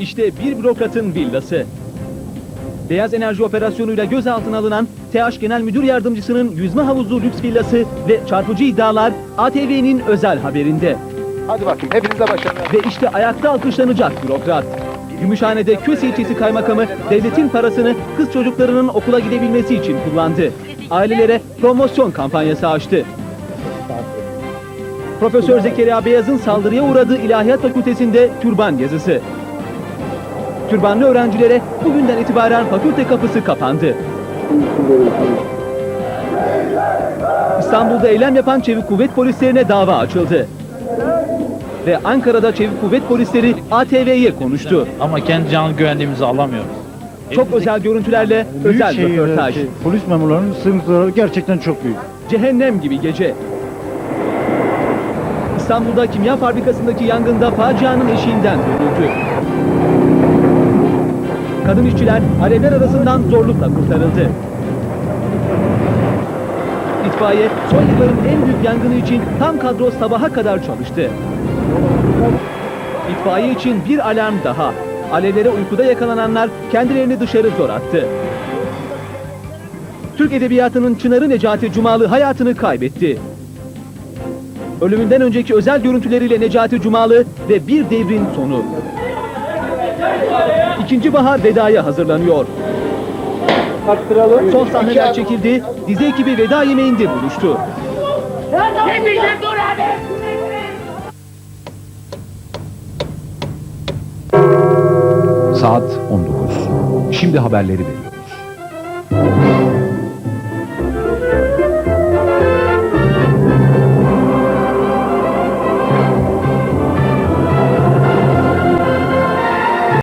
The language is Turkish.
İşte bir bürokratın villası. Beyaz enerji operasyonuyla gözaltına alınan TH Genel Müdür Yardımcısının yüzme havuzlu lüks villası ve çarpıcı iddialar ATV'nin özel haberinde. Hadi bakayım hepinize başarılar. Ve işte ayakta alkışlanacak bürokrat. Gümüşhane'de Köse ilçesi kaymakamı devletin parasını kız çocuklarının okula gidebilmesi için kullandı. Ailelere promosyon kampanyası açtı. Profesör Zekeriya Beyaz'ın saldırıya uğradığı İlahiyat Fakültesinde türban yazısı. Türbanlı öğrencilere bugünden itibaren fakülte kapısı kapandı. İstanbul'da eylem yapan çevik kuvvet polislerine dava açıldı. Ve Ankara'da çevik kuvvet polisleri ATV'ye konuştu. Ama kendi can güvenliğimizi alamıyoruz. Çok özel görüntülerle özel Büyük röportaj. şehirlerdeki polis memurlarının sıkıntıları gerçekten çok büyük. Cehennem gibi gece. İstanbul'da kimya fabrikasındaki yangında facianın eşiğinden dönüldü. Kadın işçiler alevler arasından zorlukla kurtarıldı. İtfaiye son yılların en büyük yangını için tam kadro sabaha kadar çalıştı. İtfaiye için bir alarm daha. Alevlere uykuda yakalananlar kendilerini dışarı zor attı. Türk Edebiyatı'nın Çınarı Necati Cumalı hayatını kaybetti. Ölümünden önceki özel görüntüleriyle Necati Cumalı ve bir devrin sonu. İkinci bahar vedaya hazırlanıyor. Son sahneler çekildi, dizi ekibi veda yemeğinde buluştu. Saat 19. Şimdi haberleri veriyor.